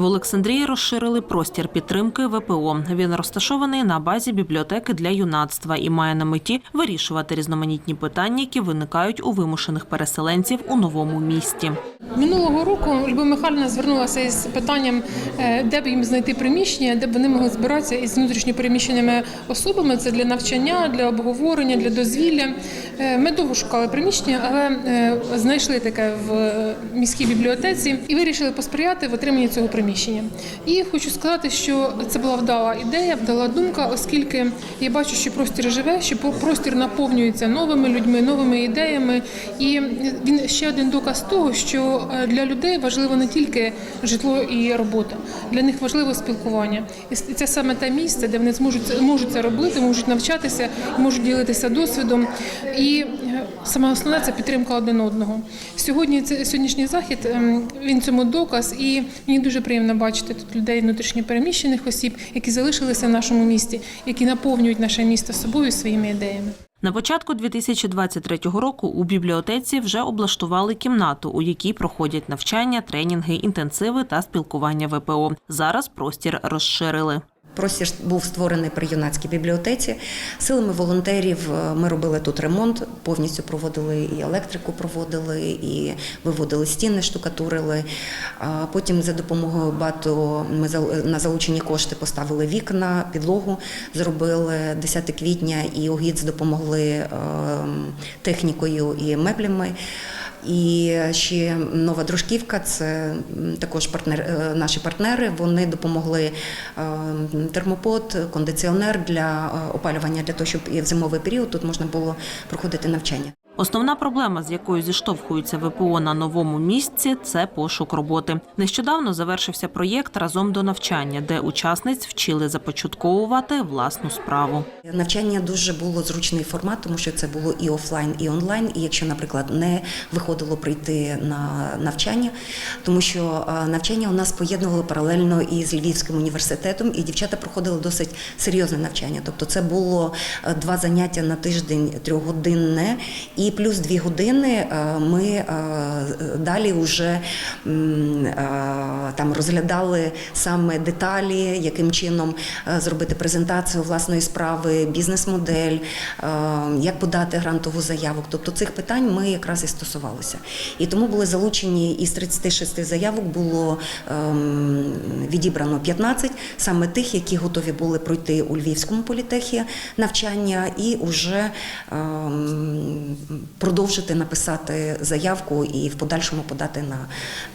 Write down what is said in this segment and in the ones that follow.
В Олександрії розширили простір підтримки ВПО. Він розташований на базі бібліотеки для юнацтва і має на меті вирішувати різноманітні питання, які виникають у вимушених переселенців у новому місті. Минулого року Любов Михайлівна звернулася із питанням, е, де б їм знайти приміщення, де б вони могли збиратися із внутрішньопереміщеними особами. Це для навчання, для обговорення, для дозвілля. Е, Ми довго шукали приміщення, але е, знайшли таке в міській бібліотеці і вирішили посприяти в отриманні цього приміщення. І хочу сказати, що це була вдала ідея, вдала думка, оскільки я бачу, що простір живе, що простір наповнюється новими людьми, новими ідеями. І він ще один доказ того, що е, для людей важливо не тільки житло і робота, для них важливо спілкування. І це саме те місце, де вони зможуть можуть це робити, можуть навчатися, можуть ділитися досвідом. І е, саме основне це підтримка один одного. Сьогодні це сьогоднішній захід. ем, Він цьому доказ, і мені дуже приємно бачити тут людей внутрішньо переміщених осіб, які залишилися в нашому місті, які наповнюють наше місто собою своїми ідеями. На початку 2023 року у бібліотеці вже облаштували кімнату, у якій проходять навчання, тренінги, інтенсиви та спілкування ВПО. Зараз простір розширили. Простір був створений при юнацькій бібліотеці. Силами волонтерів е, ми робили тут ремонт, повністю проводили і електрику, проводили, і виводили стіни, штукатурили. Потім за допомогою БАТу ми на залучені кошти поставили вікна, підлогу зробили 10 квітня, і ОГІЦ допомогли ем, технікою і меблями. І ще нова дружківка це також партнер, е, наші партнери. Вони допомогли е, термопод, кондиціонер для е, опалювання для того, щоб і в зимовий період тут можна було проходити навчання. Основна проблема, з якою зіштовхуються ВПО на новому місці, це пошук роботи. Нещодавно завершився проєкт разом до навчання, де учасниць вчили започатковувати власну справу. Навчання дуже було зручний формат, тому що це було і офлайн, і онлайн. І якщо, наприклад, не виходило прийти на навчання, тому що е, навчання у нас поєднувало паралельно і з Львівським університетом, і дівчата проходили досить серйозне навчання. Тобто, це було е, два заняття на тиждень трьохгодинне, і плюс дві години е, ми е, далі вже е, там розглядали саме деталі, яким чином зробити презентацію власної справи, бізнес-модель, як подати грантову заяву. Тобто цих питань ми якраз і стосувалися. І тому були залучені із 36 заявок було ем, відібрано 15, саме тих, які готові були пройти у Львівському політехі навчання і вже ем, продовжити написати заявку і в подальшому подати на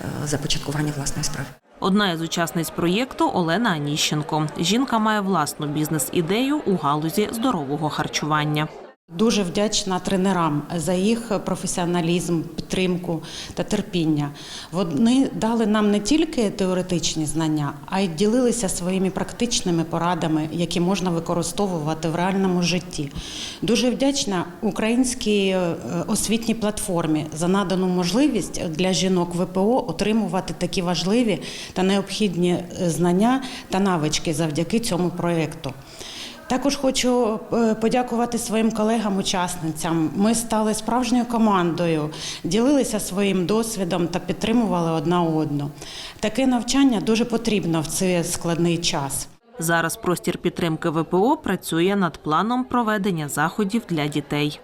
е, започаткування власної справи. Одна із учасниць проєкту Олена Аніщенко. Жінка має власну бізнес-ідею у галузі здорового харчування. Дуже вдячна тренерам за їх професіоналізм, підтримку та терпіння. Вони дали нам не тільки теоретичні знання, а й ділилися своїми практичними порадами, які можна використовувати в реальному житті. Дуже вдячна українській е, освітній платформі за надану можливість для жінок ВПО отримувати такі важливі та необхідні е, знання та навички завдяки цьому проєкту. Також хочу е, подякувати своїм колегам-учасницям. Ми стали справжньою командою, ділилися своїм досвідом та підтримували одна одну. Таке навчання дуже потрібно в цей складний час. Зараз простір підтримки ВПО працює над планом проведення заходів для дітей.